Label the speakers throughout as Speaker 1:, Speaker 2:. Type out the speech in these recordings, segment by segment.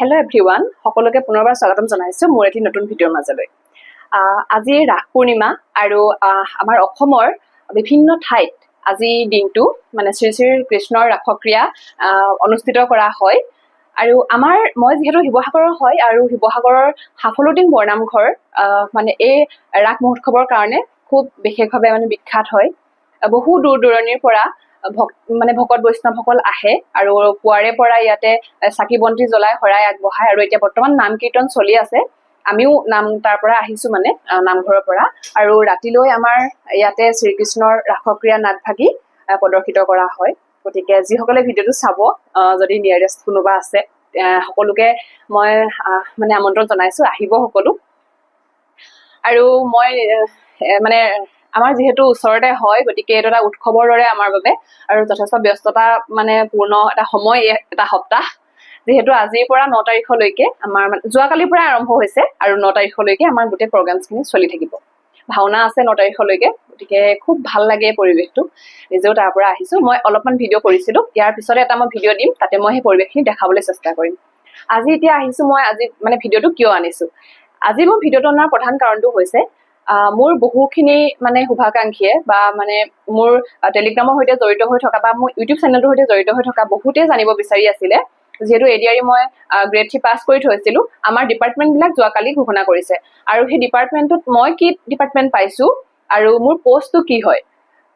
Speaker 1: Hello everyone সকলোকে পুনৰবাৰ স্বাগতম জনাইছোঁ মোৰ এটি নতুন ভিডিঅ'ৰ মাজলৈ। আজি ৰাস পূৰ্ণিমা আৰু আমাৰ অসমৰ বিভিন্ন ঠাইত আজি দিনটো মানে শ্ৰী কৃষ্ণৰ ৰাসক্ৰিয়া অনুষ্ঠিত কৰা হয়। আৰু আমাৰ মই যিহেতু শিৱসাগৰৰ হয় আৰু শিৱসাগৰৰ সাফলুটিং বৰনামঘৰ মানে এই ৰাস মহোৎসৱৰ কাৰণে খুব বিশেষভাৱে মানে বিখ্যাত হয়। বহু দূৰ দূৰণিৰ পৰা মানে ভকত বৈষ্ণৱসকল আহে আৰু পুৱাৰে পৰা ইয়াতে চাকি বন্তি জ্বলাই শৰাই আগবঢ়ায় আৰু এতিয়া বৰ্তমান নাম কীৰ্তন চলি আছে। আমিও নাম তাৰ পৰা আহিছো মানে নামঘৰৰ পৰা। আৰু ৰাতিলৈ আমাৰ ইয়াতে শ্ৰীকৃষ্ণৰ ৰাসক্ৰিয়া নাটভাগি প্ৰদৰ্শিত কৰা হয়। গতিকে যিসকলে ভিডিঅ'টো চাব যদি নিয়াৰেষ্ট কোনোবা আছে সকলোকে মই মানে আমন্ত্ৰণ জনাইছো আহিব সকলো। আৰু মই মানে আমাৰ যিহেতু ওচৰতে হয় গতিকে এইটো এটা উৎসৱৰ দৰে আমাৰ বাবে আৰু যথেষ্ট ব্যস্ততা মানে পূৰ্ণ এটা সময় এটা সপ্তাহ। যিহেতু আজিৰ পৰা ন তাৰিখলৈকে আমাৰ মানে যোৱাকালিৰ পৰা আৰম্ভ হৈছে আৰু ন তাৰিখলৈকে আমাৰ গোটেই প্ৰগ্ৰামছখিনি চলি থাকিব। ভাওনা আছে ন তাৰিখলৈকে গতিকে খুব ভাল লাগে পৰিৱেশটো। নিজেও তাৰ পৰা আহিছো। মই অলপমান ভিডিঅ' কৰিছিলো। ইয়াৰ পিছতে এটা মই ভিডিঅ' দিম তাতে মই সেই পৰিৱেশখিনি দেখাবলৈ চেষ্টা কৰিম। আজি এতিয়া আহিছো মই আজি মানে ভিডিঅ'টো কিয় আনিছো? আজি মই ভিডিঅ'টো অনাৰ প্ৰধান কাৰণটো হৈছে মোৰ বহুখিনি মানে শুভাকাংক্ষীয়ে বা মানে মোৰ টেলিগ্ৰামৰ সৈতে জড়িত হৈ থকা বা মোৰ ইউটিউব চেনেলটোৰ সৈতে জড়িত হৈ থকা বহুতেই জানিব বিচাৰি আছিলে। যিহেতু এডিআৰি মই গ্ৰেড থ্ৰী পাছ কৰি থৈছিলো। আমাৰ ডিপাৰ্টমেণ্টবিলাক যোৱাকালি ঘোষণা কৰিছে। আৰু সেই ডিপাৰ্টমেণ্টটোত মই কি ডিপাৰ্টমেণ্ট পাইছো আৰু মোৰ পষ্টটো কি হয়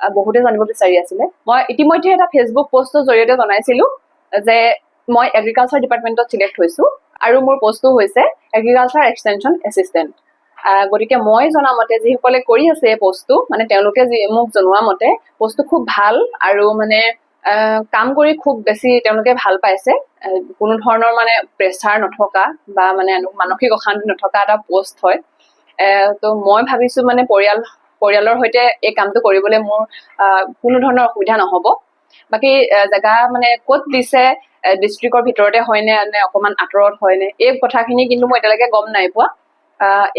Speaker 1: বহুতে জানিব বিচাৰি আছিলে। মই ইতিমধ্যে এটা ফেচবুক পষ্টৰ জৰিয়তে জনাইছিলো যে মই এগ্ৰিকালচাৰ ডিপাৰ্টমেণ্টত চিলেক্ট হৈছো। আৰু মোৰ পষ্টটো হৈছে এগ্ৰিকালচাৰ এক্সটেনশ্যন এছিষ্টেণ্ট আহ, গতিকে মই জনা মতে যিসকলে কৰি আছে এই পষ্টটো মানে তেওঁলোকে যি মোক জনোৱা মতে পষ্টটো খুব ভাল আৰু মানে কাম কৰি খুব বেছি তেওঁলোকে ভাল পাইছে। কোনো ধৰণৰ মানে প্ৰেচাৰ নথকা বা মানে মানসিক অশান্তি নথকা এটা পষ্ট হয়। তো মই ভাবিছো মানে পৰিয়াল পৰিয়ালৰ সৈতে এই কামটো কৰিবলৈ মোৰ কোনো ধৰণৰ অসুবিধা নহব। বাকী জেগা মানে ক'ত দিছে ডিষ্ট্ৰিক্টৰ ভিতৰতে হয়নে নে অকণমান আঁতৰত হয়নে? এই কথাখিনি কিন্তু মই এতিয়ালৈকে গম নাই পোৱা।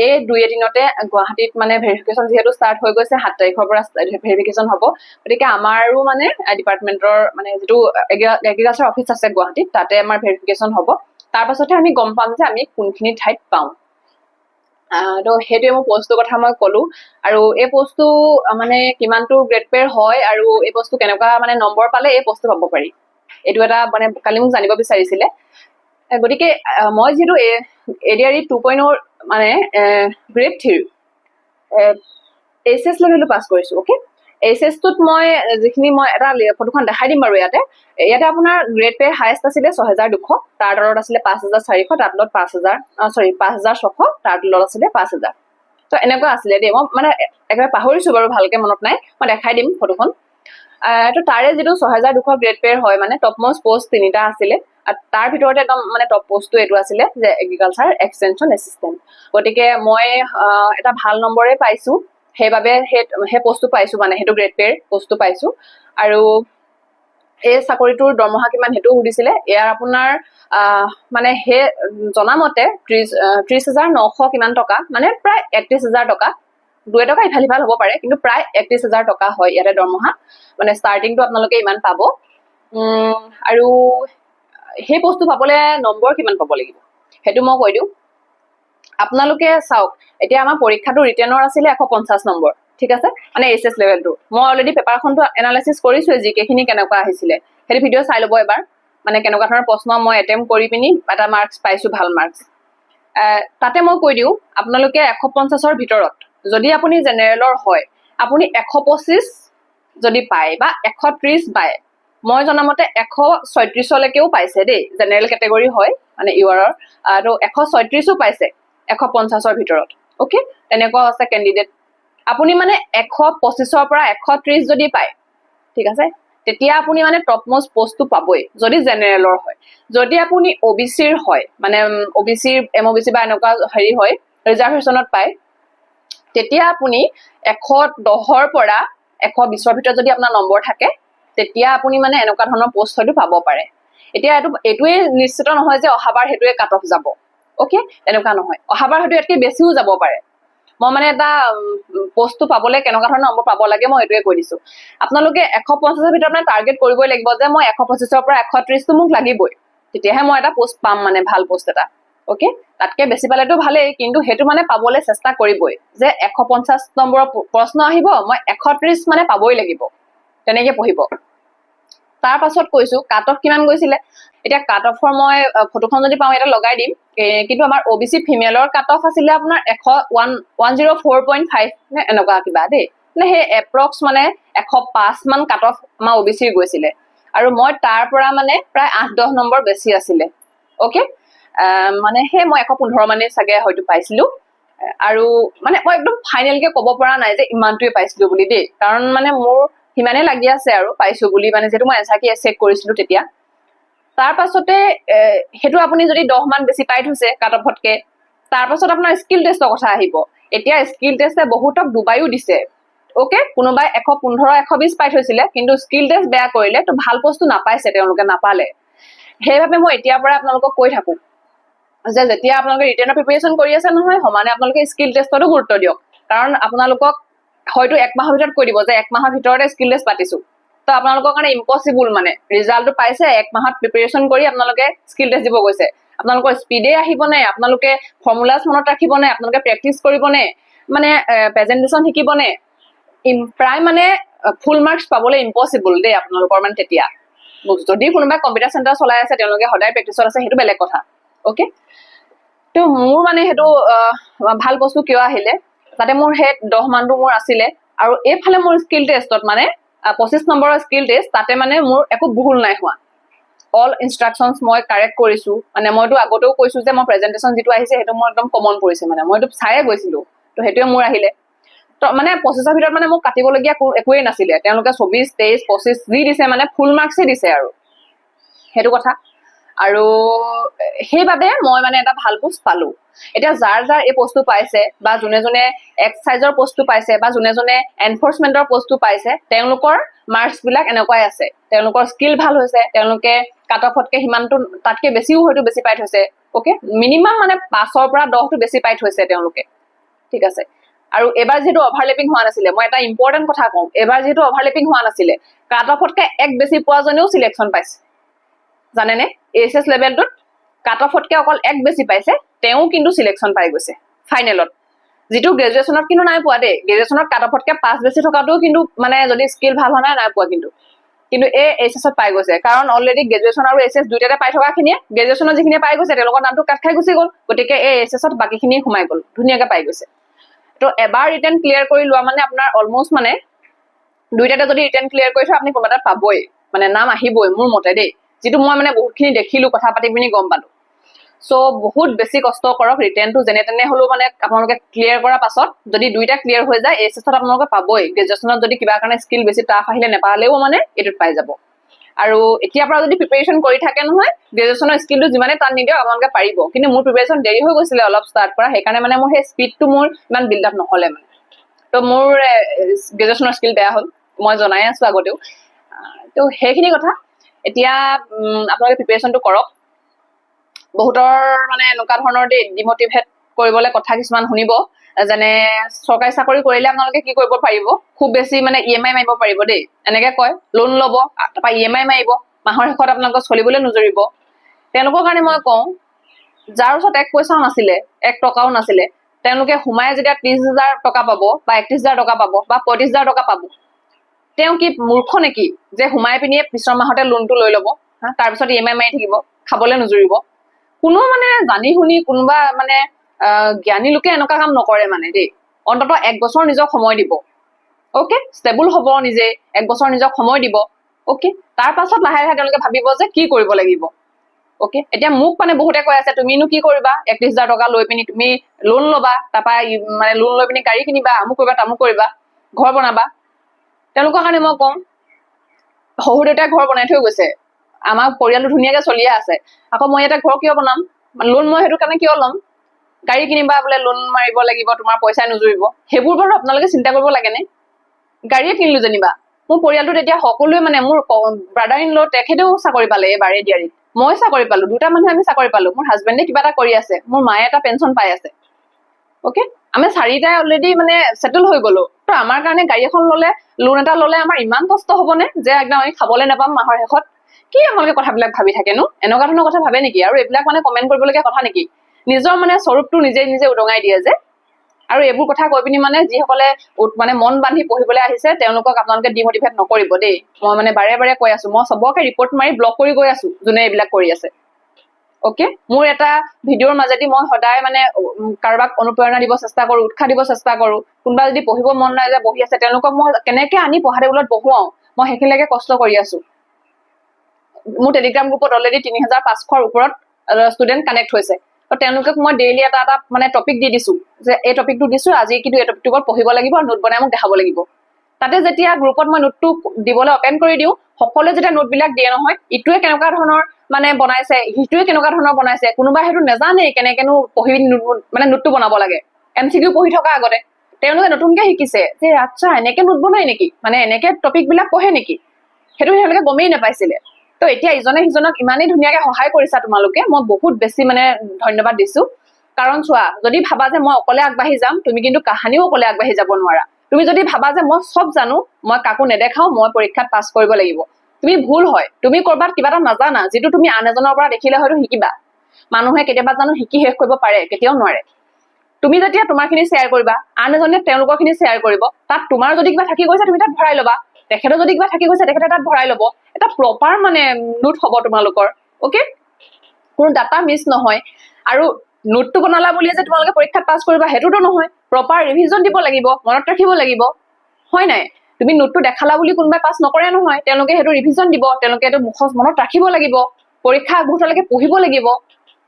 Speaker 1: এই দুই এদিনতে গুৱাহাটীত মানে ভেৰিফিকেশ্যন যিহেতু ষ্টাৰ্ট হৈ গৈছে সাত তাৰিখৰ পৰা ভেৰিফিকেশ্যন হ'ব। গতিকে আমাৰো মানে ডিপাৰ্টমেণ্টৰ মানে যিটো এগ্ৰিকালচাৰ অফিচ আছে গুৱাহাটীত তাতে আমাৰ ভেৰিফিকেশ্যন হ'ব। তাৰ পাছতহে আমি গম পাম যে আমি কোনখিনি ঠাইত পাওঁ। তো সেইটোৱে মোৰ পষ্টটোৰ কথা মই ক'লো। আৰু এই পষ্টটো মানে কিমানটো গ্ৰেড পেৰ হয় আৰু এই পষ্টটো কেনেকুৱা মানে নম্বৰ পালে এই পষ্টটো পাব পাৰি। এইটো এটা মানে কালি মোক জানিব বিচাৰিছিলে। গতিকে মই যিহেতু এডিআৰি টু পইণ্ট মানে গ্ৰেড থ্ৰীৰ এইচ এছ লেভেলটো পাছ কৰিছোঁ অ'কে এইচ এছটোত মই যিখিনি মই এটা ফটোখন দেখাই দিম বাৰু ইয়াতে। ইয়াতে আপোনাৰ গ্ৰেড পে হায়েষ্ট আছিলে ছহেজাৰ দুশ, তাৰ তলত আছিলে পাঁচ হাজাৰ চাৰিশ, তাৰ তলত পাঁচ হাজাৰ চৰি পাঁচ হাজাৰ ছশ, তাৰ তলত আছিলে পাঁচ হাজাৰ। তো এনেকুৱা আছিলে দেই। মই মানে একেবাৰে পাহৰিছোঁ বাৰু ভালকে মনত নাই, মই দেখাই দিম ফটোখন। তো তাৰে যিটো ছহেজাৰ দুশ গ্ৰেড পেৰ হয় মানে টপ মষ্ট পষ্ট তিনিটা আছিলে তাৰ ভিতৰতে একদম মানে টপ পষ্টটো এইটো আছিলে যে এগ্ৰিকালচাৰ এক্সটেনশ্যন এছিষ্টেণ্ট গতিকে মই এটা ভাল নম্বৰে পাইছোঁ। সেইবাবে সেই সেই পষ্টটো পাইছোঁ মানে সেইটো গ্ৰেড পেৰ পষ্টটো পাইছোঁ। আৰু এই চাকৰিটোৰ দৰমহা কিমান সেইটোও সুধিছিলে। ইয়াৰ আপোনাৰ মানে সেই জনামতে ত্ৰিশ আহ, ত্ৰিশ হাজাৰ নশ কিমান টকা মানে প্ৰায় একত্ৰিশ হাজাৰ টকা। দুই এটকা ইফাল সিফাল হ'ব পাৰে কিন্তু প্ৰায় একত্ৰিশ হাজাৰ টকা হয় ইয়াতে দৰমহা। মানে ষ্টাৰ্টিংটো আপোনালোকে ইমান পাব। আৰু সেই বস্তু পাবলৈ নম্বৰ কিমান পাব লাগিব? সেইটো মই কৈ দিওঁ। আপোনালোকে চাওক এতিয়া আমাৰ পৰীক্ষাটো ৰিটেনৰ আছিলে এশ পঞ্চাছ নম্বৰ ঠিক আছে? মানে এইচ এছ লেভেলটো মই অলৰেডি পেপাৰখনটো এনালাইচিছ কৰিছোৱে জি কেখিনি কেনেকুৱা আহিছিলে। সেইটো ভিডিঅ' চাই ল'ব এবাৰ। মানে কেনেকুৱা ধৰণৰ প্ৰশ্ন মই এটেম্প কৰি পিনি এটা মাৰ্কছ পাইছোঁ ভাল মাৰ্কছ তাতে মই কৈ দিওঁ আপোনালোকে এশ পঞ্চাছৰ ভিতৰত যদি আপুনি জেনেৰেলৰ হয় আপুনি এশ পঁচিছ যদি পায় বা এশ ত্ৰিছ পায় মই জনামতে এশ ছয়ত্ৰিছলৈকেও পাইছে দেই জেনেৰেল কেটেগৰী হয় মানে ইউআৰৰ আৰু এশ ছয়ত্ৰিছো পাইছে এশ পঞ্চাছৰ ভিতৰত অ'কে তেনেকুৱাও আছে কেণ্ডিডেট আপুনি মানে এশ পঁচিছৰ পৰা এশ ত্ৰিছ যদি পায় ঠিক আছে? তেতিয়া আপুনি মানে টপ মষ্ট পষ্টটো পাবই যদি জেনেৰেলৰ হয়। যদি আপুনি অ' বি চিৰ হয় মানে O B C M O B C বা এনেকুৱা হেৰি হয় ৰিজাৰ্ভেশ্যনত পায় তেতিয়া আপুনি এশ দহৰ পৰা এশ বিছৰ ভিতৰত যদি আপোনাৰ নম্বৰ থাকে তেতিয়া আপুনি মানে এনেকুৱা ধৰণৰ পষ্ট হয়তো পাব পাৰে। এতিয়া এইটো এইটোৱে নিশ্চিত নহয় যে অহাবাৰ সেইটোৱে কাট অফ যাব। অ'কে তেনেকুৱা নহয়। অহাবাৰ হয়তো ইয়াতকৈ বেছিও যাব পাৰে। মই মানে এটা পষ্টটো পাবলৈ কেনেকুৱা ধৰণৰ নম্বৰ পাব লাগে মই এইটোৱে কৈ দিছোঁ। আপোনালোকে এশ পঞ্চাছৰ ভিতৰত মানে টাৰ্গেট কৰিবই লাগিব যে মই এশ পঁচিছৰ পৰা এশ ত্ৰিছটো মোক লাগিবই। তেতিয়াহে মই এটা পোষ্ট পাম মানে ভাল পোষ্ট এটা। অ'কে তাতকে বেছি পালেতো ভালেই কিন্তু সেইটো মানে পাবলৈ চেষ্টা কৰিবই। যে এশ পঞ্চাছ নম্বৰৰ প্ৰশ্ন আহিব মই এশ ত্ৰিশ মানে পাবই লাগিব। তেনেকে পঢ়িব। তাৰ পাছত কৈছো কাট অফ কিমান গৈছিলে? এতিয়া কাট অফৰ মই ফটোখন যদি পাওঁ এটা লগাই দিম। কিন্তু আমাৰ অ বি চি ফিমেলৰ কাট অফ আছিলে আপোনাৰ এশ one one zero' four point five নে এনেকুৱা কিবা দেই। মানে সেই এপ্ৰক্স মানে এশ পাঁচ মান কাট অফ আমাৰ অ বি চিৰ গৈছিলে। আৰু মই তাৰ পৰা মানে প্ৰায় আঠ দহ নম্বৰ বেছি আছিলে। অ'কে মানে সেই মই এশ পোন্ধৰ মানে চাগে হয়তো পাইছিলো। আৰু মানে মই একদম ফাইনেলকে ক'ব পৰা নাই যে ইমানটোৱে পাইছিলো বুলি দেই। কাৰণ মানে মোৰ সিমানে লাগি আছে আৰু পাইছো বুলি মানে যিহেতু মই এনচাৰ কি চেক কৰিছিলো তেতিয়া। তাৰ পাছতে এ, সেইটো আপুনি যদি দহ মান বেছি পাই থৈছে কাট অফতকে তাৰ পাছত আপোনাৰ স্কিল টেষ্টৰ কথা আহিব। এতিয়া স্কিল টেষ্টে বহুতক ডুবাইও দিছে। অ'কে কোনোবাই এশ পোন্ধৰ এশ বিশ পাই থৈছিলে কিন্তু স্কিল টেষ্ট বেয়া কৰিলে তো ভাল বস্তু নাপাইছে তেওঁলোকে নাপালে। সেইবাবে মই এতিয়াৰ পৰা আপোনালোকক কৈ থাকো যে যেতিয়া আপোনালোকে ৰিটেনৰ প্ৰিপেৰেশ্যন কৰি আছে নহয় সমানে আপোনালোকে স্কিল টেষ্টতো গুৰুত্ব দিয়ক। কাৰণ আপোনালোকক হয়তো এক মাহৰ ভিতৰত কৈ দিব যে এক মাহৰ ভিতৰতে স্কিল টেষ্ট পাতিছো। তো আপোনালোকৰ কাৰণে ইম্পচিবল মানে। ৰিজাল্টটো পাইছে এক মাহত প্ৰিপেৰেশ্যন কৰি আপোনালোকে স্কিল টেষ্ট দিব গৈছে। আপোনালোকৰ স্পীডে আহিবনে আপোনালোকে ফৰ্মুলাছ মনত ৰাখিবনে আপোনালোকে প্ৰেক্টিচ কৰিবনে মানে প্ৰেজেণ্টেশ্যন শিকিবনে ইম- প্ৰায় মানে ফুল মাৰ্কছ পাবলৈ ইম্পচিবল দেই আপোনালোকৰ মানে তেতিয়া। যদি কোনোবাই কম্পিউটাৰ চেণ্টাৰ চলাই আছে তেওঁলোকে সদায় প্ৰেক্টিচত আছে সেইটো বেলেগ কথা। অ'কে তো মোৰ মানে সেইটো ভাল বস্তু কিয় আহিলে? তাতে মোৰ সেই দহ মানটো মোৰ আছিলে আৰু এইফালে মোৰ স্কিল টেষ্টত মানে পঁচিছ নম্বৰৰ স্কিল টেষ্ট তাতে মানে মোৰ একো ভুল নাই হোৱা। অল ইনষ্ট্ৰাকশ্যনছ মই কাৰেক্ট কৰিছো। মানে মইতো আগতেও কৈছো যে মই প্ৰেজেণ্টেশ্যন যিটো আহিছে সেইটো মোৰ একদম কমন পৰিছে মানে। মইতো চায়ে গৈছিলো তো সেইটোৱে মোৰ আহিলে। তো মানে পঁচিছৰ ভিতৰত মানে মোক কাটিবলগীয়া একোৱেই নাছিলে। তেওঁলোকে চৌবিছ তেইছ পঁচিছ যি দিছে মানে ফুল মাৰ্কছেই দিছে আৰু। সেইটো কথা। আৰু সেইবাবে মই মানে এটা ভাল পোষ্ট পালো। এতিয়া যাৰ যাৰ এই পোষ্টটো পাইছে বা যোনে যোনে এক্স চাইজৰ পোষ্টটো পাইছে বা যোনে যোনে এনফৰ্চমেণ্টৰ পোষ্টটো পাইছে তেওঁলোকৰ মাৰ্কছ বিলাক এনেকুৱাই আছে। তেওঁলোকৰ স্কিল ভাল হৈছে তেওঁলোকে কাট অফতকে সিমানটো তাতকে বেছিও হয়তো বেছি পাই থৈছে। অ'কে মিনিমাম মানে পাঁচৰ পৰা দহটো বেছি পাই থৈছে তেওঁলোকে। ঠিক আছে? আৰু এবাৰ যিহেতু অভাৰলেপিং হোৱা নাছিলে মই এটা ইম্পৰ্টেণ্ট কথা কওঁ। এবাৰ যিহেতু অভাৰলেপিং হোৱা নাছিলে কাট অফতকে এক বেছি পোৱাজনেও চিলেকশ্যন পাইছে। জানেনে? এইচ এছ লেভেলটোত কাট অফতকে অকল এক বেছি পাইছে, তেওঁ কিন্তু চিলেকশ্যন পাই গৈছে ফাইনেলত যিটো গ্ৰেজুৱেশ্যনত কিন্তু নাই পোৱা দেই। গ্ৰেজুৱেশ্যনত কাট অফতকে পাঁচ বেছি থকাটোও কিন্তু মানে যদি স্কিল ভালো হোৱা নাই নাই পোৱা কিন্তু। কিন্তু এই এইচ এছত পাই গৈছে। কাৰণ অলৰেডি গ্ৰেজুৱেশ্যন আৰু এইচ এছ দুইটাতে পাই থকাখিনিয়ে গ্ৰেজুৱেশ্যনত যিখিনিয়ে পাই গৈছে, তেওঁলোকৰ নামটো কাট খাই গুচি গ'ল। গতিকে এই এইচ এছত বাকীখিনি সোমাই গ'ল। ধুনীয়াকে পাই গৈছে। তো এবাৰ ৰিটাৰ্ণ ক্লিয়াৰ কৰি লোৱা মানে আপোনাৰ অলমষ্ট মানে দুইটাতে যদি ৰিটাৰ্ণ ক্লিয়াৰ কৰি থয়, আপুনি কোনোবা এটাত পাবই। মানে নাম আহিবই মোৰ মতে দেই। যিটো মই মানে বহুতখিনি দেখিলো কথা পাতি পিনি গম পালো। চ' বহুত বেছি কষ্ট কৰক ৰিটাৰ্ণটো যেনে তেনে হ'লেও মানে আপোনালোকে ক্লিয়াৰ কৰাৰ পাছত যদি দুইটা ক্লিয়াৰ হৈ যায় এইচ এছত আপোনালোকে পাবই। গ্ৰেজুৱেশ্যনত যদি কিবা কাৰণে স্কিল বেছি টাফ আহিলে নেপালেও মানে এইটোত পাই যাব। আৰু এতিয়াৰ পৰা যদি প্ৰিপেৰেশ্যন কৰি থাকে নহয় গ্ৰেজুৱেশ্যনৰ স্কিলটো যিমানে টান নিদিয়ক আপোনালোকে পাৰিব। কিন্তু মোৰ প্ৰিপেৰেশ্যন দেৰি হৈ গৈছিলে অলপ ষ্টাৰ্ট কৰা সেইকাৰণে মানে মোৰ সেই স্পীডটো মোৰ ইমান বিল্ড আপ নহ'লে মানে। তো মোৰ গ্ৰেজুৱেশ্যনৰ স্কিল বেয়া হ'ল। মই জনাই আছো আগতেও। তো সেইখিনি কথা এতিয়া আপোনালোকে প্ৰিপেৰেশ্যনটো কৰক। বহুতৰ মানে এনেকুৱা ধৰণৰ দেই ডিমটিভেট কৰিবলৈ কথা কিছুমান শুনিব। যেনে চৰকাৰী চাকৰি কৰিলে আপোনালোকে কি কৰিব পাৰিব? খুব বেছি মানে ই এম আই মাৰিব পাৰিব দেই। এনেকে কয় লোন ল'ব তাৰপৰা ই এম আই মাৰিব মাহৰ শেষত আপোনালোকক চলিবলৈ নোজৰিব। তেওঁলোকৰ কাৰণে মই কওঁ যাৰ ওচৰত এক পইচাও নাছিলে এক টকাও নাছিলে তেওঁলোকে সোমাই যেতিয়া ত্ৰিশ হাজাৰ টকা পাব বা একত্ৰিশ হাজাৰ টকা পাব বা পঁয়ত্ৰিশ হাজাৰ টকা পাব তেওঁ কি মূৰ্খ নেকি? যে সোমাই পিনিয়ে পিছৰ মাহতে লোনটো লৈ ল'ব হা? তাৰপিছত ই এম আই মাৰি থাকিব খাবলৈ নোজুৰিব। কোনো মানে জানি শুনি কোনোবা মানে জ্ঞানী লোকে এনেকুৱা কাম নকৰে মানে দেই। অন্তত এক বছৰ নিজক সময় দিব। অ'কে ষ্টেবল হ'ব নিজে এক বছৰ নিজক সময় দিব। অ'কে তাৰ পাছত লাহে লাহে তেওঁলোকে ভাবিব যে কি কৰিব লাগিব। অ'কে এতিয়া মোক মানে বহুতে কৈ আছে তুমিনো কি কৰিবা? একত্ৰিশ হাজাৰ টকা লৈ পিনি তুমি লোন ল'বা তাৰপৰা মানে লোন লৈ পিনি গাড়ী কিনিবা আমুক কৰিবা তামুক কৰিবা ঘৰ বনাবা। তেওঁলোকৰ কাৰণে মই কওঁ শহুৰ দেউতাই ঘৰ বনাই থৈ গৈছে। আমাৰ পৰিয়ালটো ধুনীয়াকে চলিয়ে আছে। আকৌ মই ইয়াতে ঘৰ কিয় বনাম? লোন মই সেইটো কাৰণে কিয় ল'ম? গাড়ী কিনিবা বোলে লোন মাৰিব লাগিব তোমাৰ পইচাই নোজুৰিব। সেইবোৰ বাৰু আপোনালোকে চিন্তা কৰিব লাগেনে? গাড়ীয়ে কিনিলো যেনিবা। মোৰ পৰিয়ালটোত এতিয়া সকলোৱে মানে মোৰ ব্ৰাদাৰ ইন ল' তেখেতেও চাকৰি পালে এইবাৰ এডিয়াৰিত মই চাকৰি পালো দুটা মানুহে আমি চাকৰি পালো। মোৰ হাজবেণ্ডে কিবা এটা কৰি আছে। মোৰ মায়ে এটা পেঞ্চন পাই আছে। অ'কে আমি চাৰিটাই অলৰেডি মানে ছেটেল হৈ গলো। তো আমাৰ কাৰণে গাড়ী এখন ল'লে লোন এটা ল'লে আমাৰ ইমান কষ্ট হ'বনে যে একদম আমি খাবলৈ নাপাম মাহৰ শেষত? কি আপোনালোকে কথাবিলাক ভাবি থাকেনো? এনেকুৱা ধৰণৰ কথা ভাবে নেকি? আৰু এইবিলাক মানে কমেণ্ট কৰিবলগীয়া কথা নেকি? নিজৰ মানে স্বৰূপটো নিজে নিজে উদঙাই দিয়ে যে। আৰু এইবোৰ কথা কৈ পিনি মানে যিসকলে মানে মন বান্ধি পঢ়িবলৈ আহিছে তেওঁলোকক আপোনালোকে ডিমটিভেট নকৰিব দেই। মই মানে বাৰে বাৰে কৈ আছো মই চবকে ৰিপৰ্ট মাৰি ব্লক কৰি গৈ আছো যোনে এইবিলাক কৰি আছে। অকে মোৰ এটা ভিডিঅ'ৰ মাজেদি মই সদায় মানে কাৰোবাক অনুপ্ৰেৰণা দিব চেষ্টা কৰো উৎসাহ দিব চেষ্টা কৰো। কোনোবা যদি পঢ়িব মন নাই যে বহি আছে তেওঁলোকক মই কেনেকে আনি পঢ়া টেবুলত বহুৱাও মই সেইখিনিলৈকে কষ্ট কৰি আছো। মোৰ টেলিগ্ৰাম গ্ৰুপত অলৰেডি তিনি হাজাৰ পাঁচশৰ ওপৰত ষ্টুডেণ্ট কানেক্ট হৈছে। তো তেওঁলোকক মই ডেইলি এটা এটা মানে টপিক দি দিছো যে এই টপিকটো দিছো আজি কিন্তু এই টপিকটোৰ ওপৰত পঢ়িব লাগিব আৰু নোট বনাই মোক দেখাব লাগিব। তাতে যেতিয়া গ্ৰুপত মই নোটটো দিবলৈ অপেন কৰি দিওঁ সকলোৱে যেতিয়া নোটবিলাক দিয়ে নহয় ইটোৱে কেনেকুৱা ধৰণৰ মানে বনাইছে সিটোৱে কেনেকুৱা ধৰণৰ বনাইছে কোনোবাই সেইটো নেজানেই কেনেকেনো পঢ়ি মানে নোটটো বনাব লাগে। এম চি কিউ পঢ়ি থকা আগতে তেওঁলোকে নতুনকে শিকিছে যে আচ্ছা এনেকে নোট বনাই নেকি? মানে এনেকে টপিক বিলাক পঢ়ে নেকি? সেইটো তেওঁলোকে গমেই নাপাইছিলে। তো এতিয়া ইজনে সিজনক ইমানেই ধুনীয়াকে সহায় কৰিছা তোমালোকে মই বহুত বেছি মানে ধন্যবাদ দিছো। কাৰণ চোৱা যদি ভাবা যে মই অকলে আগবাঢ়ি যাম তুমি কিন্তু কাহানিও অকলে আগবাঢ়ি যাব নোৱাৰা। তুমি যদি ভাবা যে মই চব জানো মই কাকো নেদেখাও মই পৰীক্ষাত পাছ কৰিব লাগিব। তুমি ভুল হয়। তুমি কৰবাত কিবা এটা নাজানা যিটো তুমি আন এজনৰ পৰা দেখিলে হয়তো শিকিবা। মানুহে কেতিয়াবা জানো শিকি শেষ কৰিব পাৰে কেতিয়াও নোৱাৰে। তুমি যেতিয়া তোমাৰ খিনি শ্বেয়াৰ কৰিবা আন এজনে তেওঁলোকৰ খিনি শ্বেয়াৰ কৰিব তাত তোমাৰ যদি কিবা থাকি গৈছে তুমি তাত ভৰাই ল'বা। তেখেতৰ যদি কিবা থাকি গৈছে তেখেতে তাত ভৰাই ল'ব। এটা প্ৰপাৰ মানে নোট হ'ব তোমালোকৰ অকে কোনো ডাটা মিছ নহয়। আৰু নোটটো বনালা বুলিয়ে যে তোমালোকে পৰীক্ষাত পাছ কৰিবা সেইটোতো নহয়। প্ৰপাৰ ৰিভিজন দিব লাগিব মনত ৰাখিব লাগিব। হয় নাই? তুমি নোটটো দেখালা বুলি কোনোবাই পাছ নকৰে নহয় তেওঁলোকে সেইটো ৰিভিজন দিব তেওঁলোকে এইটো মুখত মনত ৰাখিব লাগিব পৰীক্ষা আগবঢ়ালৈকে পঢ়িব লাগিব।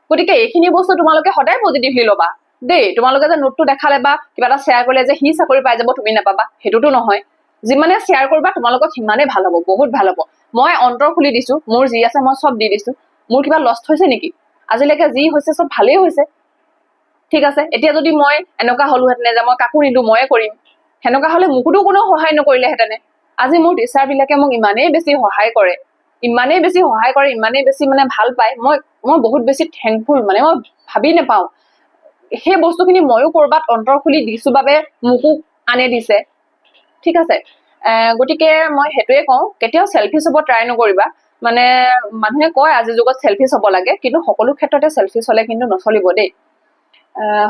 Speaker 1: গতিকে এইখিনি বস্তু তোমালোকে সদায় পজিটিভলি ল'বা। দেই তোমালোকে যে নোটটো দেখালে বা কিবা এটা শ্বেয়াৰ কৰিলে যে সি চাকৰি পাই যাব তুমি নাপাবা সেইটোতো নহয়। যিমানে শ্বেয়াৰ কৰিবা তোমালোকক সিমানে ভাল হ'ব বহুত ভাল হ'ব। মই অন্তৰ খুলি দিছো মোৰ যি আছে মই চব দি দিছো। মোৰ কিবা লষ্ট হৈছে নেকি? আজিলৈকে যি হৈছে চব ভালেই হৈছে। ঠিক আছে এতিয়া যদি মই এনেকুৱা হলোহেঁতেনে যে মই কাকো নিদো ময়ে কৰিম। সেনেকুৱা হলে মোকোতো কোনেও সহায় নকৰিলেহেঁতেনে। আজি মোৰ টিচাৰ বিলাকে মোক ইমানেই বেছি সহায় কৰে ইমানেই বেছি সহায় কৰে ইমানেই বেছি মানে ভাল পায় মই মই বহুত বেছি থেংকফুল মানে মই ভাবি নাপাওঁ। সেই বস্তুখিনি ময়ো কৰবাত অন্তৰ খুলি দিছো বাবে মোকো আনে দিছে। ঠিক আছে গতিকে মই সেইটোৱে কওঁ কেতিয়াও চেলফিছ হ'ব ট্ৰাই নকৰিবা। মানে মানুহে কয় আজিৰ যুগত চেলফিছ হ'ব লাগে কিন্তু সকলো ক্ষেত্ৰতে চেলফিছ হ'লে কিন্তু নচলিব দেই।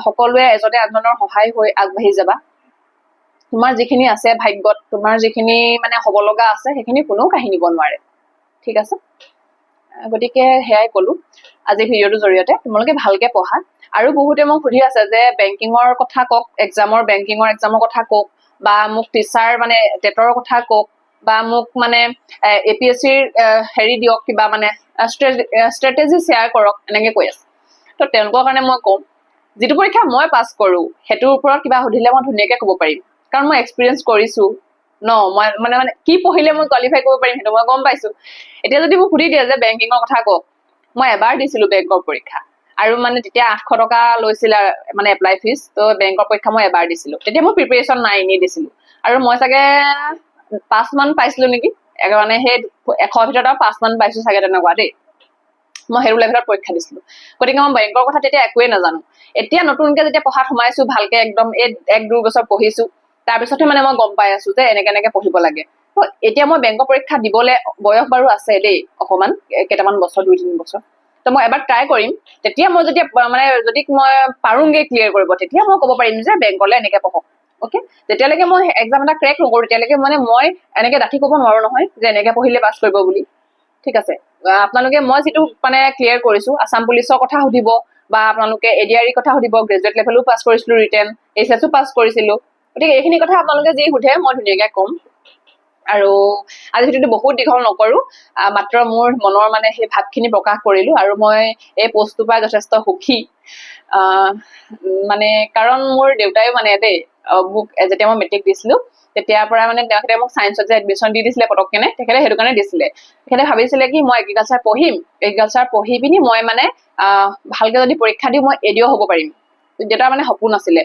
Speaker 1: সকলোৱে এজনে আনজনৰ সহায় হৈ আগবাঢ়ি যাবা। তোমাৰ যিখিনি আছে ভাগ্যত তোমাৰ যিখিনি মানে হ'ব লগা আছে সেইখিনি কোনেও কাঢ়ি নিব নোৱাৰে। ঠিক আছে? গতিকে সেয়াই কলো আজি ভিডিঅ'টোৰ জৰিয়তে। তোমালোকে ভালকে পঢ়া। আৰু বহুতে মোক সুধি আছে যে বেংকিঙৰ কথা কওক এক্সামৰ বেংকিঙৰ এক্সামৰ কথা কওক বা মোক টিচাৰ মানে টেটৰ কথা কওক বা মোক মানে এ পি এছ চিৰ হেৰি দিয়ক কিবা মানে ষ্ট্ৰেটেজি শ্বেয়াৰ কৰক এনেকে কৈ আছে। তো তেওঁলোকৰ কাৰণে মই কওঁ যিটো পৰীক্ষা মই পাছ কৰো সেইটোৰ ওপৰত কিবা সুধিলে মই ধুনীয়াকে ক'ব পাৰিম। কাৰণ মই এক্সপিৰিয়েঞ্চ কৰিছো। ন মই মানে মানে কি পঢ়িলে মই কোৱালিফাই কৰিব পাৰিম সেইটো মই গম পাইছো। এতিয়া যদি মোক সুধি দিয়ে যে বেংকিঙৰ কথা কওক মই এবাৰ দিছিলো বেংকৰ পৰীক্ষা। আৰু মানে তেতিয়া আঠশ টকা লৈছিলে মানে এপ্লাই ফিজ ত' বেংকৰ পৰীক্ষা মই এবাৰ দিছিলো। তেতিয়া মোৰ প্ৰিপেৰেশ্যন নাই এনেই দিছিলো। আৰু মই চাগে পাঁচ মান পাইছিলো নেকি? মানে সেই এশৰ ভিতৰত আৰু পাঁচ মান পাইছো চাগে তেনেকুৱা দেই। মই সেইটো লেভেলত পৰীক্ষা দিছিলো। গতিকে মই বেংকৰ কথা তেতিয়া একোৱেই নাজানো। এতিয়া নতুনকে যেতিয়া পঢ়াত সোমাইছো ভালকে একদম এই এক দুই বছৰ পঢ়িছো তাৰপিছতহে মানে মই গম পাই আছো যে এনেকে এনেকে পঢ়িব লাগে। ত' এতিয়া মই বেংকৰ পৰীক্ষা দিবলৈ বয়স বাৰু আছে দেই অকমান এ- কেইটামান বছৰ দুই তিনি বছৰ। ত' মই এবাৰ ট্ৰাই কৰিম। তেতিয়া মই প- মানে যদি মই পাৰোংগে ক্লিয়াৰ কৰিব তেতিয়া মই ক'ব পাৰিম যে বেংকলে এনেকে পঢ়ক অকে যেতিয়ালৈকে মই এক্সাম এটা ক্ৰেক নকৰো তেতিয়ালৈকে মানে মই এনেকে ডাঠি ক'ব নোৱাৰো নহয় যে এনেকে পঢ়িলে পাছ কৰিব বুলি। ঠিক আছে আপোনালোকে মই যিটো মানে ক্লিয়াৰ কৰিছো আছাম পুলিচৰ কথা সুধিব বা আপোনালোকে এডিআৰিৰ কথা সুধিব গ্ৰেজুৱেট লেভেলো পাছ কৰিছিলো ৰিটেন এইচ এছো পাছ কৰিছিলো। গতিকে এইখিনি কথা আপোনালোকে যি সোধে মই ধুনীয়াকে ক'ম। আৰু আজি ভিডিঅ'টো বহুত দীঘল নকৰো। মাত্ৰ মোৰ মনৰ মানে সেই ভাৱখিনি প্ৰকাশ কৰিলো আৰু মই এই পষ্টটোৰ পৰা যথেষ্ট সুখী। মানে কাৰণ মোৰ দেউতাইও মানে দেই মোক যেতিয়া মই মেট্ৰিক দিছিলো তেতিয়াৰ পৰা মানে তেখেতে মোক চায়েন্সত যে এডমিশ্যন দি দিছিলে পটককেনে তেখেতে সেইটো কাৰণে দিছিলে। তেখেতে ভাবিছিলে কি মই এগ্ৰিকালচাৰ পঢ়িম এগ্ৰিকালচাৰ পঢ়ি পিনি মই মানে ভালকে যদি পৰীক্ষা দিওঁ মই এডিঅ' হ'ব পাৰিম। দেউতাৰ মানে সপোন আছিলে।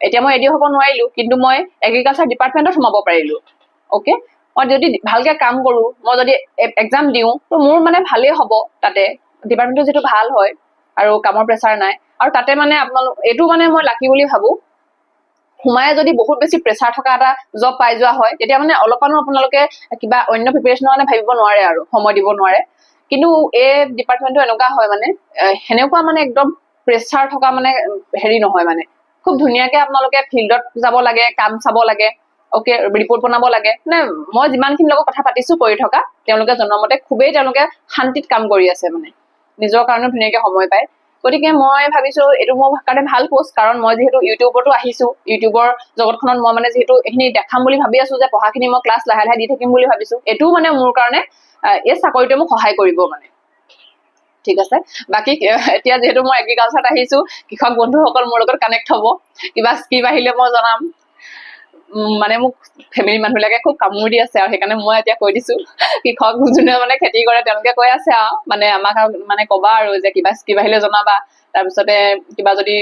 Speaker 1: এতিয়া মই এডিঅ' হ'ব নোৱাৰিলো কিন্তু মই এগ্ৰিকালচাৰ ডিপাৰ্টমেণ্টত সোমাব পাৰিলো। অকে মই যদি ভালকে কাম কৰো মই যদি এক্সাম দিওঁ তো মোৰ মানে ভালেই হ'ব তাতে। ডিপাৰ্টমেণ্টটো যিটো ভাল হয় আৰু কামৰ প্ৰেচাৰ নাই। আৰু তাতে মানে আপোনালোক এইটো মানে মই লাকি বুলি ভাবো। সোমাই যদি বহুত বেছি প্ৰেছাৰ থকা এটা জব পাই যোৱা হয় তেতিয়া মানে অলপমানো আপোনালোকে কিবা অন্য প্ৰিপেৰেশ্যনৰ কাৰণে ভাবিব নোৱাৰে আৰু সময় দিব নোৱাৰে। কিন্তু এই ডিপাৰ্টমেণ্টটো এনেকুৱা হয় মানে সেনেকুৱা মানে একদম প্ৰেছাৰ থকা মানে হেৰি নহয় মানে। খুব ধুনীয়াকে আপোনালোকে ফিল্ডত যাব লাগে কাম চাব লাগে অকে ৰিপৰ্ট বনাব লাগে। মানে মই যিমানখিনি লগত কথা পাতিছো কৰি থকা তেওঁলোকে জনোৱা মতে খুবেই তেওঁলোকে শান্তিত কাম কৰি আছে মানে। নিজৰ কাৰণে ধুনীয়াকে সময় পায়। গতিকে মই ভাবিছো এইটো মোৰ কাৰণে ভাল পোষ্ট কাৰণ মই যিহেতু ইউটিউবতো আহিছো ইউটিউবৰ জগতখনত মই মানে যিহেতু এইখিনি দেখাম বুলি ভাবি আছো যে পঢ়াখিনি মই ক্লাছ লাহে লাহে দি থাকিম বুলি ভাবিছো এইটোও মানে মোৰ কাৰণে এই চাকৰিটোৱে মোক সহায় কৰিব মানে। ঠিক আছে? বাকী এতিয়া যিহেতু মই এগ্ৰিকালচাৰত আহিছো কৃষক বন্ধুসকল মোৰ লগত কানেক্ট হ'ব। কিবা স্কিম আহিলে মই জনাম। মানে মোক ফেমিলি মানুহবিলাকে খুব কামোৰ দি আছে আৰু সেইকাৰণে মই এতিয়া কৈ দিছো। কৃষক যোনে মানে খেতি কৰে তেওঁলোকে কৈ আছে আৰু। মানে আমাক মানে কবা আৰু যে কিবা স্কিম আহিলে জনাবা। তাৰপিছতে কিবা যদি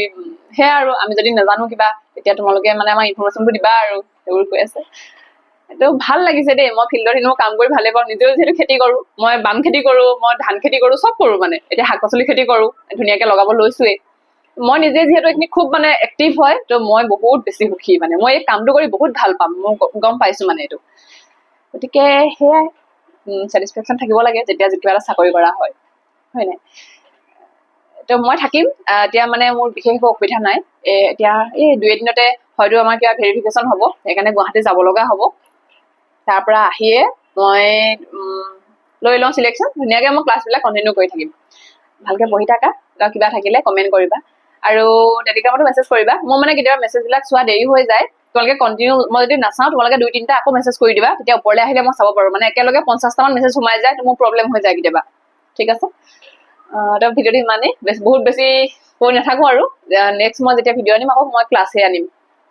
Speaker 1: সেয়া আৰু। আমি যদি নাজানো কিবা তেতিয়া তোমালোকে মানে আমাৰ ইনফৰমেশ্যনটো দিবা আৰু। সেইবোৰ কৈ আছে। এইটো ভাল লাগিছে দেই। মই ফিল্ডত এনেও কাম কৰি ভালে পাওঁ। নিজেও যিহেতু খেতি কৰো মই বাম খেতি কৰো মই ধান খেতি কৰো চব কৰো মানে। এতিয়া শাক পাচলি খেতি কৰো ধুনীয়াকে লগাব লৈছোৱেই। মই নিজে যিহেতু এইখিনি খুব মানে এক্টিভ হয় ত মই বহুত বেছি সুখী মানে। মই এই কামটো কৰি বহুত ভাল পাম। মই গম পাইছো মানে এইটো। গতিকে সেয়াই ছেটিছফেকশ্যন থাকিব লাগে যেতিয়া কিবা এটা চাকৰি কৰা হয়। নাই? ত মই থাকিম। এতিয়া মানে মোৰ বিশেষ একো অসুবিধা নাই। এতিয়া এই দুই এদিনতে হয়তো আমাৰ কিবা ভেৰিফিকেশ্যন হ'ব। সেইকাৰণে গুৱাহাটী যাব লগা হ'ব। তাৰ পৰা আহিয়ে মই লৈ লওঁ চিলেকশ্যন ধুনীয়াকে মই ক্লাছবিলাক কণ্টিনিউ কৰি থাকিম। ভালকে পঢ়ি থাকা বা কিবা থাকিলে কমেণ্ট কৰিবা। আৰু টেলিগ্ৰামতো মেছেজ কৰিবা। মোৰ মানে কেতিয়াবা মেছেজবিলাক চোৱা দেৰি হৈ যায়। তোমালোকে কণ্টিনিউ মই যদি নাচাওঁ তোমালোকে দুই তিনিটা আকৌ মেছেজ কৰি দিবা। তেতিয়া ওপৰলৈ আহিলে মই চাব পাৰো। মানে একেলগে পঞ্চাছটামান মেছেজ সোমাই যায় মোৰ প্ৰব্লেম হৈ যায় কেতিয়াবা। ঠিক আছে? ভিডিঅ'টো ইমানেই। বহুত বেছি কৈ নাথাকো আৰু। নেক্সট মই যেতিয়া ভিডিঅ' আনিম আকৌ মই ক্লাছহে আনিম।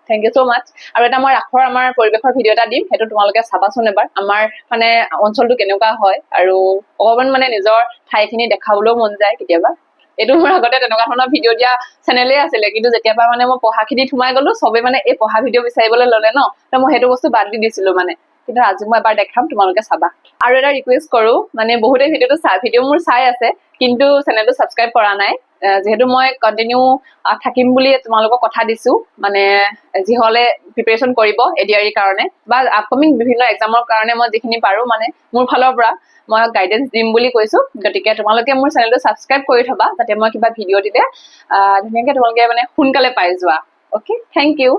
Speaker 1: থেংক ইউ ছ' মাছ আৰু এটা মই ৰাসৰ আমাৰ পৰিৱেশৰ ভিডিঅ' এটা দিম সেইটো তোমালোকে চাবাচোন এবাৰ। আমাৰ মানে অঞ্চলটো কেনেকুৱা হয় আৰু অকণমান মানে নিজৰ ঠাইখিনি দেখাবলৈও মন যায় কেতিয়াবা। এইটো মোৰ আগতে তেনেকুৱা ধৰণৰ ভিডিঅ' দিয়া চেনেলে আছিলে কিন্তু যেতিয়াৰ পৰা মানে মই পঢ়াখিনিত সোমাই গলো চবে মানে এই পঢ়া ভিডিঅ' বিচাৰিবলৈ ল'লে ন তো মই সেইটো বস্তু বাদ দি দিছিলো মানে। কিন্তু আজি মই এবাৰ দেখাম তোমালোকে চাবা। আৰু এটা ৰিকুৱেষ্ট কৰো মানে বহুতে ভিডিঅ'টো চাই ভিডিঅ' মোৰ চাই আছে কিন্তু চেনেলটো ছাবস্ক্ৰাইব কৰা নাই। যিহেতু মই কণ্টিনিউ থাকিম বুলি তোমালোকক কথা দিছো মানে যিহলে প্ৰিপেৰেশ্যন কৰিব এডিআৰিৰ কাৰণে বা আপকামিং বিভিন্ন এক্সামৰ কাৰণে মই যিখিনি পাৰো মানে মোৰ ফালৰ পৰা মই গাইডেঞ্চ দিম বুলি কৈছো। গতিকে তোমালোকে মোৰ চেনেলটো ছাবস্ক্ৰাইব কৰি থবা যাতে মই কিবা ভিডিঅ' দিলে ধুনীয়াকে তোমালোকে মানে সোনকালে পাই যোৱা। Okay thank U